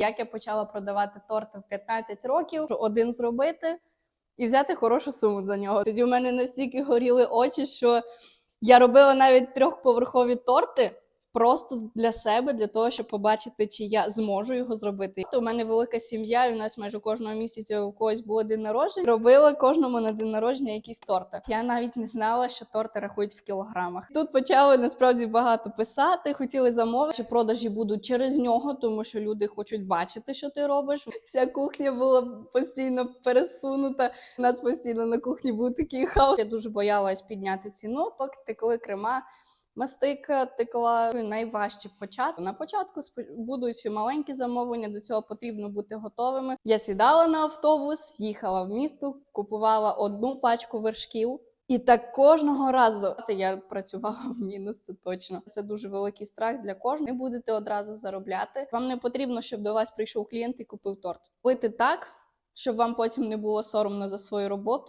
Як я почала продавати торти в 15 років, один зробити і взяти хорошу суму за нього. Тоді у мене настільки горіли очі, що я робила навіть трьохповерхові торти. Просто для себе, для того, щоб побачити, чи я зможу його зробити. У мене велика сім'я, і у нас майже кожного місяця у когось було день народження. Робила кожному на день народження якісь торти. Я навіть не знала, що торти рахують в кілограмах. Тут почали насправді багато писати, хотіли замовити, що продажі будуть через нього, тому що люди хочуть бачити, що ти робиш. Вся кухня була постійно пересунута. У нас постійно на кухні був такий хаос. Я дуже боялась підняти ціну, поки текли крема. Мастика текла найважче почати. На початку будуть маленькі замовлення, до цього потрібно бути готовими. Я сідала на автобус, їхала в місто, купувала одну пачку вершків. І так кожного разу я працювала в мінус, це точно. Це дуже великий страх для кожного. Ви будете одразу заробляти. Вам не потрібно, щоб до вас прийшов клієнт і купив торт. Робити так, щоб вам потім не було соромно за свою роботу.